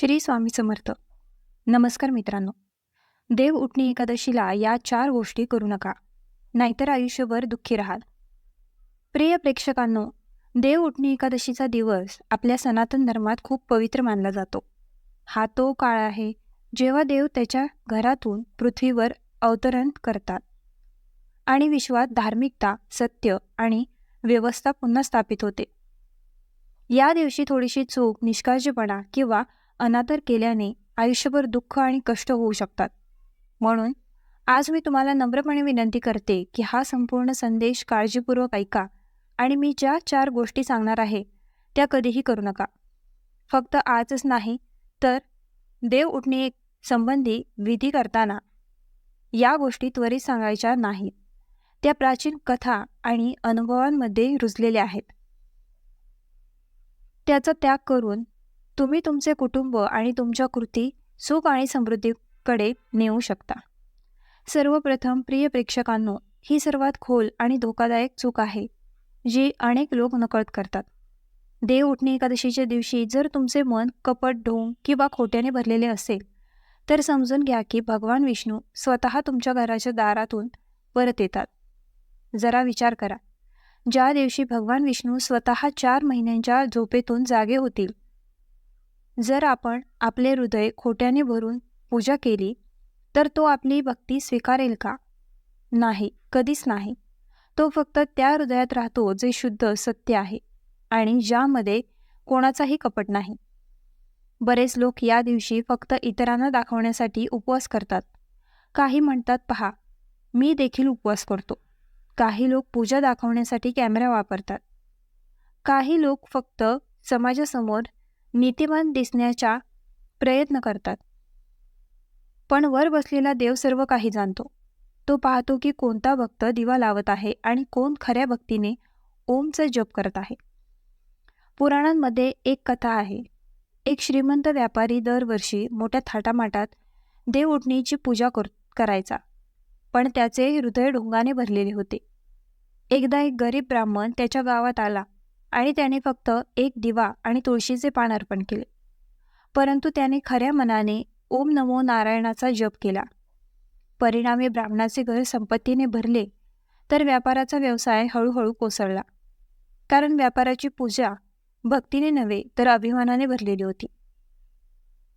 श्री स्वामी समर्थ. नमस्कार मित्रांनो. देव उठणी एकादशीला या चार गोष्टी करू नका नाहीतर आयुष्यभर दुःखी राहाल. प्रिय प्रेक्षकांनो देव उठणी एकादशीचा दिवस आपल्या सनातन धर्मात खूप पवित्र मानला जातो. हा तो काळ आहे जेव्हा देव त्याच्या घरातून पृथ्वीवर अवतरण करतात आणि विश्वात धार्मिकता सत्य आणि व्यवस्था पुन्हा स्थापित होते. या दिवशी थोडीशी चूक निष्काळजीपणा किंवा अनादर केल्याने आयुष्यभर दुःख आणि कष्ट होऊ शकतात. म्हणून आज मी तुम्हाला नम्रपणे विनंती करते की हा संपूर्ण संदेश काळजीपूर्वक ऐका आणि मी ज्या चार गोष्टी सांगणार आहे त्या कधीही करू नका. फक्त आजच नाही तर देव उठणे संबंधी विधी करताना या गोष्टी त्वरित सांगायच्या नाहीत. त्या प्राचीन कथा आणि अनुभवांमध्ये रुजलेल्या आहेत. त्याचा त्याग करून तुम्ही तुमचे कुटुंब आणि तुमच्या कृती सुख आणि समृद्धीकडे नेऊ शकता. सर्वप्रथम प्रिय प्रेक्षकांनो ही सर्वात खोल आणि धोकादायक चूक आहे जी अनेक लोक नकळत करतात. देव उठणे एकादशीच्या दिवशी जर तुमचे मन कपट ढोंग किंवा खोट्याने भरलेले असेल तर समजून घ्या की भगवान विष्णू स्वतः तुमच्या घराच्या दारातून परत येतात. जरा विचार करा. ज्या दिवशी भगवान विष्णू स्वतः चार महिन्यांच्या झोपेतून जागे होतील जर आपण आपले हृदय खोट्याने भरून पूजा केली तर तो आपली भक्ती स्वीकारेल का? नाही कधीच नाही. तो फक्त त्या हृदयात राहतो जे शुद्ध सत्य आहे आणि ज्यामध्ये कोणाचाही कपट नाही. बरेच लोक या दिवशी फक्त इतरांना दाखवण्यासाठी उपवास करतात. काही म्हणतात पहा मी देखील उपवास करतो. काही लोक पूजा दाखवण्यासाठी कॅमेरा वापरतात. काही लोक फक्त समाजासमोर नीतिमान दिसण्याचा प्रयत्न करतात. पण वर बसलेला देव सर्व काही जाणतो. तो पाहतो की कोणता भक्त दिवा लावत आहे आणि कोण खऱ्या भक्तीने ओमचा जप करत आहे. पुराणांमध्ये एक कथा आहे. एक श्रीमंत व्यापारी दरवर्षी मोठ्या थाटामाटात देव उठणीची पूजा कर करायचा. पण त्याचे हृदय ढोंगाने भरलेले होते. एकदा एक गरीब ब्राह्मण त्याच्या गावात आला. आणि त्याने फक्त एक दिवा आणि तुळशीचे पान अर्पण केले. परंतु त्याने खऱ्या मनाने ओम नमो नारायणाचा जप केला. परिणामी ब्राह्मणाचे घर संपत्तीने भरले तर व्यापाराचा व्यवसाय हळूहळू कोसळला. कारण व्यापाराची पूजा भक्तीने नव्हे तर अभिमानाने भरलेली होती.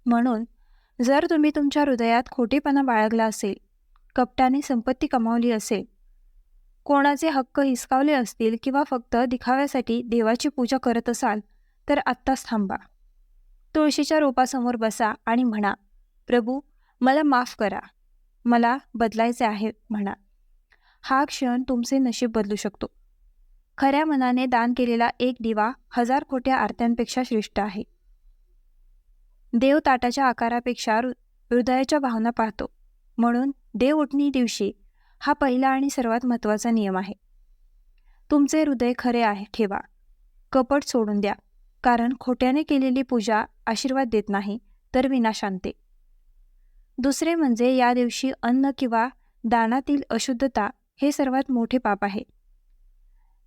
म्हणून जर तुम्ही तुमच्या हृदयात खोटेपणा बाळगला असेल कपटाने संपत्ती कमावली असेल कोणाचे हक्क हिसकावले असतील किंवा फक्त दिखाव्यासाठी देवाची पूजा करत असाल तर आत्ताच थांबा. तुळशीच्या रोपासमोर बसा आणि म्हणा प्रभू मला माफ करा. मला बदलायचे आहे म्हणा. हा क्षण तुमचे नशीब बदलू शकतो. खऱ्या मनाने दान केलेला एक दिवा हजार खोट्या आरत्यांपेक्षा श्रेष्ठ आहे. देव ताटाच्या आकारापेक्षा हृदयाच्या भावना पाहतो. म्हणून देव उठणी दिवशी हा पहिला आणि सर्वात महत्त्वाचा नियम आहे. तुमचे हृदय खरे आहे ठेवा. कपट सोडून द्या. कारण खोट्याने केलेली पूजा आशीर्वाद देत नाही तर विनाश आणते. दुसरे म्हणजे या दिवशी अन्न किंवा दानातील अशुद्धता हे सर्वात मोठे पाप आहे.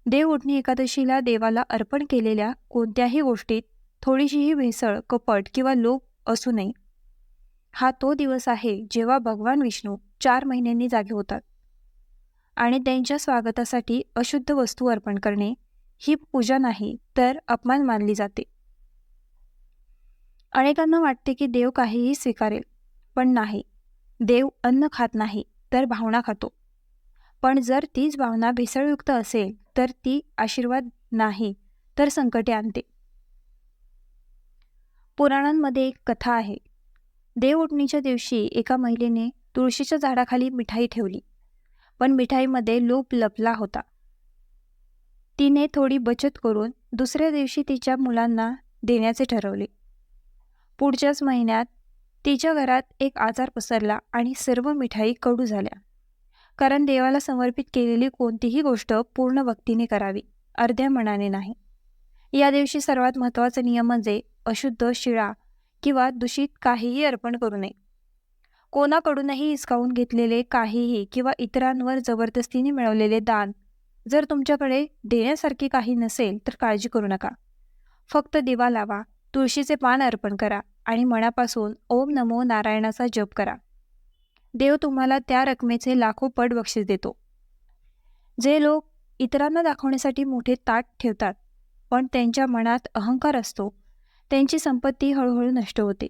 देव उठणी एकादशीला देवाला अर्पण केलेल्या कोणत्याही गोष्टीत थोडीशीही भेसळ कपट किंवा लोप असू नये. हा तो दिवस आहे जेव्हा भगवान विष्णू चार महिन्यांनी जागे होतात. आणि त्यांच्या स्वागतासाठी अशुद्ध वस्तू अर्पण करणे ही पूजा नाही तर अपमान मानली जाते. अनेकांना वाटते की देव काहीही स्वीकारेल पण नाही. देव अन्न खात नाही तर भावना खातो. पण जर तीच भावना भेसळयुक्त असेल तर ती आशीर्वाद नाही तर संकटे आणते. पुराणांमध्ये एक कथा आहे. देव उठणीच्या दिवशी एका महिलेने तुळशीच्या झाडाखाली मिठाई ठेवली. पण मिठाईमध्ये लोप लपला होता. तिने थोडी बचत करून दुसऱ्या दिवशी तिच्या मुलांना देण्याचे ठरवले. पुढच्याच महिन्यात तिच्या घरात एक आजार पसरला आणि सर्व मिठाई कडू झाल्या. कारण देवाला समर्पित केलेली कोणतीही गोष्ट पूर्ण भक्तीने करावी अर्ध्या मनाने नाही. या दिवशी सर्वात महत्त्वाचा नियम म्हणजे अशुद्ध शिळा किंवा दूषित काहीही अर्पण करू नये. कोणाकडूनही हिसकावून घेतलेले काहीही किंवा इतरांवर जबरदस्तीने मिळवलेले दान जर तुमच्याकडे देण्यासारखे काही नसेल तर काळजी करू नका. फक्त दिवा लावा तुळशीचे पान अर्पण करा आणि मनापासून ओम नमो नारायणाचा जप करा. देव तुम्हाला त्या रकमेचे लाखो पट बक्षीस देतो. जे लोक इतरांना दाखवण्यासाठी मोठे ताट ठेवतात पण त्यांच्या मनात अहंकार असतो त्यांची संपत्ती हळूहळू नष्ट होते.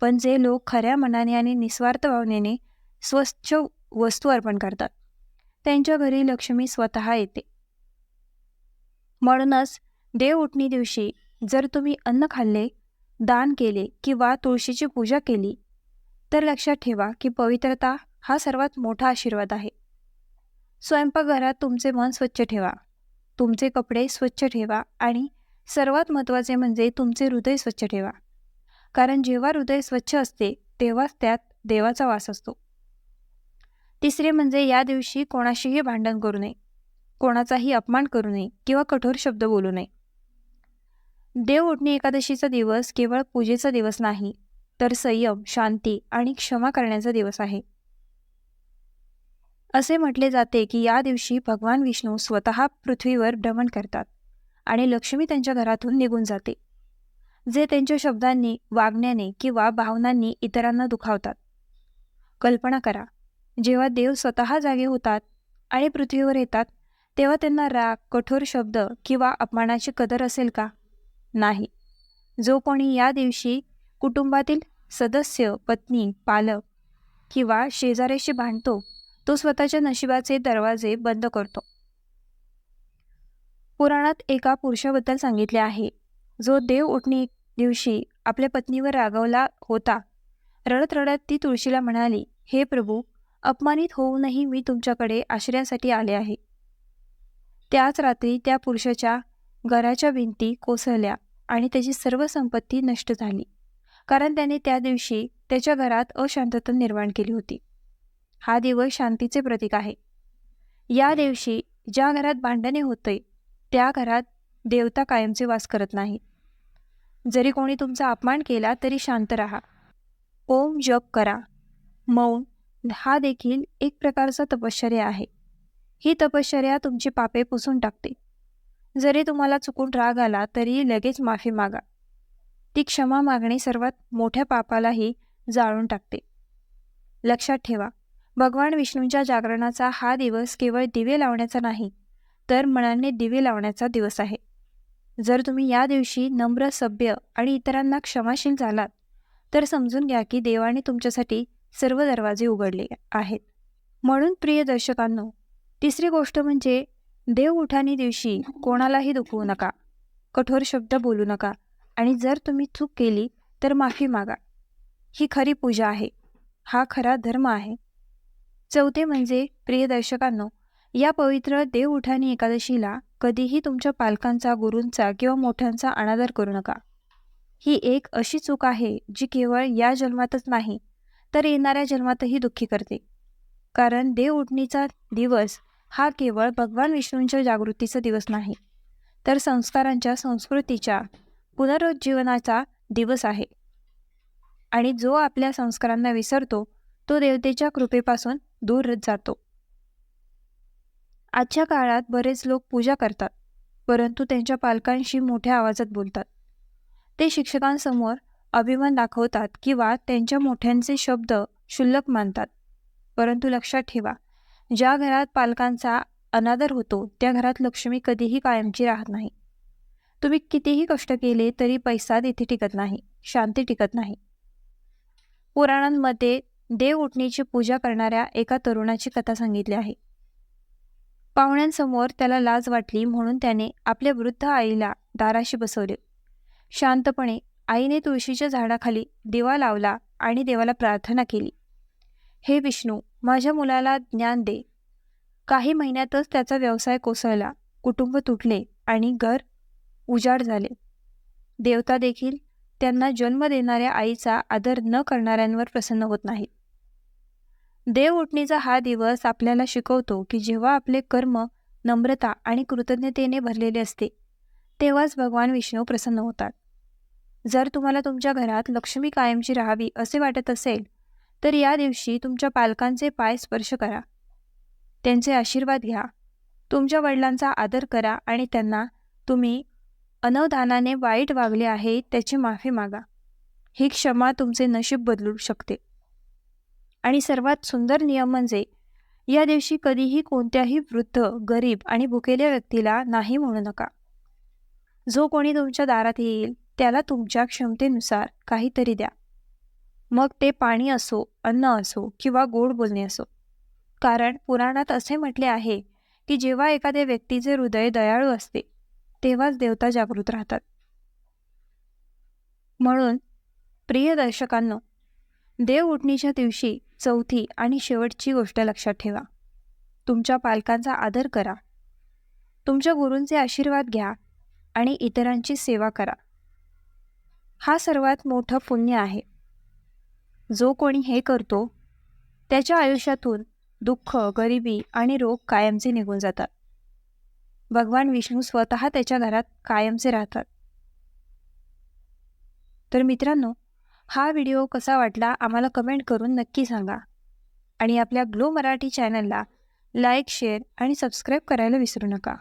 पण जे लोक खऱ्या मनाने आणि निस्वार्थ भावनेने स्वच्छ वस्तू अर्पण करतात त्यांच्या घरी लक्ष्मी स्वतः येते. म्हणूनच देव उठणी दिवशी जर तुम्ही अन्न खाल्ले दान केले किंवा तुळशीची पूजा केली तर लक्षात ठेवा की पवित्रता हा सर्वात मोठा आशीर्वाद आहे. स्वयंपाकघरात तुमचे मन स्वच्छ ठेवा तुमचे कपडे स्वच्छ ठेवा आणि सर्वात महत्त्वाचे म्हणजे तुमचे हृदय स्वच्छ ठेवा. कारण जेव्हा हृदय स्वच्छ असते तेव्हाच त्यात देवाचा वास असतो. तिसरे म्हणजे या दिवशी कोणाशीही भांडण करू नये. कोणाचाही अपमान करू नये किंवा कठोर शब्द बोलू नये. देव उठणी एकादशीचा दिवस केवळ पूजेचा दिवस नाही तर संयम शांती आणि क्षमा करण्याचा दिवस आहे. असे म्हटले जाते की या दिवशी भगवान विष्णू स्वतः पृथ्वीवर भ्रमण करतात आणि लक्ष्मी त्यांच्या घरातून निघून जाते. जे त्यांच्या शब्दांनी वागण्याने किंवा भावनांनी इतरांना दुखावतात. कल्पना करा जेव्हा देव स्वतः जागे होतात आणि पृथ्वीवर येतात तेव्हा त्यांना राग कठोर शब्द किंवा अपमानाची कदर असेल का? नाही. जो कोणी या दिवशी कुटुंबातील सदस्य पत्नी पालक किंवा शेजाऱ्याशी भांडतो तो स्वतःच्या नशिबाचे दरवाजे बंद करतो. पुराणात एका पुरुषाबद्दल सांगितले आहे जो देव उठणी दिवशी आपल्या पत्नीवर रागवला होता. रडत रडत ती तुळशीला म्हणाली हे प्रभू अपमानित होऊनही मी तुमच्याकडे आश्रयासाठी आले आहे. त्याच रात्री त्या पुरुषाच्या घराच्या भिंती कोसळल्या आणि त्याची सर्व संपत्ती नष्ट झाली. कारण त्याने त्या दिवशी त्याच्या घरात अशांतता निर्माण केली होती. हा दिवस शांतीचे प्रतीक आहे. या दिवशी ज्या घरात भांडणे होते त्या घरात देवता कायमचे वास करत नाही जरी कोणी तुमचा अपमान केला तरी शांत राहा. ओम जप करा. मौन हा देखील एक प्रकारचा तपश्चर्या आहे. ही तपश्चर्या तुमची पापे पुसून टाकते. जरी तुम्हाला चुकून राग आला तरी लगेच माफी मागा. ती क्षमा मागणे सर्वात मोठ्या पापालाही जाळून टाकते. लक्षात ठेवा भगवान विष्णूंच्या जागरणाचा हा दिवस केवळ दिवे लावण्याचा नाही तर मनाने दिवे लावण्याचा दिवस आहे. जर तुम्ही या दिवशी नम्र सभ्य आणि इतरांना क्षमाशील झालात तर समजून घ्या की देवाने तुमच्यासाठी सर्व दरवाजे उघडले आहेत. म्हणून प्रिय दर्शकांनो तिसरी गोष्ट म्हणजे देव उठाणी दिवशी कोणालाही दुखवू नका कठोर शब्द बोलू नका आणि जर तुम्ही चूक केली तर माफी मागा. ही खरी पूजा आहे. हा खरा धर्म आहे. चौथे म्हणजे प्रिय दर्शकांनो या पवित्र देवउठाणी एकादशीला कधीही तुमच्या पालकांचा गुरूंचा किंवा मोठ्यांचा अनादर करू नका. ही एक अशी चूक आहे जी केवळ या जन्मातच नाही तर येणाऱ्या जन्मातही दुःखी करते. कारण देव उठणीचा दिवस हा केवळ भगवान विष्णूंच्या जागृतीचा दिवस नाही तर संस्कारांच्या संस्कृतीच्या पुनरुज्जीवनाचा दिवस आहे. आणि जो आपल्या संस्कारांना विसरतो तो देवतेच्या कृपेपासून दूर जातो. आजच्या काळात बरेच लोक पूजा करतात परंतु त्यांच्या पालकांशी मोठ्या आवाजात बोलतात. ते शिक्षकांसमोर अभिमान दाखवतात किंवा त्यांच्या मोठ्यांचे शब्द क्षुल्लक मानतात. परंतु लक्षात ठेवा ज्या घरात पालकांचा अनादर होतो त्या घरात लक्ष्मी कधीही कायमची राहत नाही. तुम्ही कितीही कष्ट केले तरी पैसा तिथे टिकत नाही शांती टिकत नाही. पुराणांमध्ये देव उठणीची पूजा करणाऱ्या एका तरुणाची कथा सांगितली आहे. पाहुण्यांसमोर त्याला लाज वाटली म्हणून त्याने आपल्या वृद्ध आईला दाराशी बसवले. शांतपणे आईने तुळशीच्या झाडाखाली दिवा लावला आणि देवाला प्रार्थना केली. हे विष्णू माझ्या मुलाला ज्ञान दे. काही महिन्यातच त्याचा व्यवसाय कोसळला. कुटुंब तुटले आणि घर उजाड झाले. देवता देखील त्यांना जन्म देणाऱ्या आईचा आदर न करणाऱ्यांवर प्रसन्न होत नाहीत. देव उठणीचा हा दिवस आपल्याला शिकवतो की जेव्हा आपले कर्म नम्रता आणि कृतज्ञतेने भरलेले असते तेव्हाच भगवान विष्णू प्रसन्न होतात. जर तुम्हाला तुमच्या घरात लक्ष्मी कायमची राहावी असे वाटत असेल तर या दिवशी तुमच्या पालकांचे पाय स्पर्श करा. त्यांचे आशीर्वाद घ्या. तुमच्या वडिलांचा आदर करा आणि त्यांना तुम्ही अनवधानाने वाईट वागले आहे त्याची माफी मागा. ही क्षमा तुमचे नशीब बदलू शकते. आणि सर्वात सुंदर नियम म्हणजे या दिवशी कधीही कोणत्याही वृद्ध गरीब आणि भुकेल्या व्यक्तीला नाही म्हणू नका. जो कोणी तुमच्या दारात येईल त्याला तुमच्या क्षमतेनुसार काहीतरी द्या. मग ते पाणी असो अन्न असो किंवा गोड बोलणे असो. कारण पुराणात असे म्हटले आहे की जेव्हा एखाद्या व्यक्तीचे हृदय दयाळू असते तेव्हाच देवता जागृत राहतात. म्हणून प्रिय दर्शकांनो देव उठणीच्या दिवशी चौथी आणि शेवटची गोष्ट लक्षात ठेवा. तुमच्या पालकांचा आदर करा. तुमच्या गुरूंचे आशीर्वाद घ्या आणि इतरांची सेवा करा. हा सर्वात मोठं पुण्य आहे. जो कोणी हे करतो त्याच्या आयुष्यातून दुःख गरिबी आणि रोग कायमचे निघून जातात. भगवान विष्णू स्वतः त्याच्या घरात कायमचे राहतात. तर मित्रांनो हा व्हिडिओ कसा वाटला आम्हाला कमेंट करून नक्की सांगा. आणि आपल्या ग्लो मराठी चॅनलला लाईक शेअर आणि सबस्क्राईब करायला विसरू नका.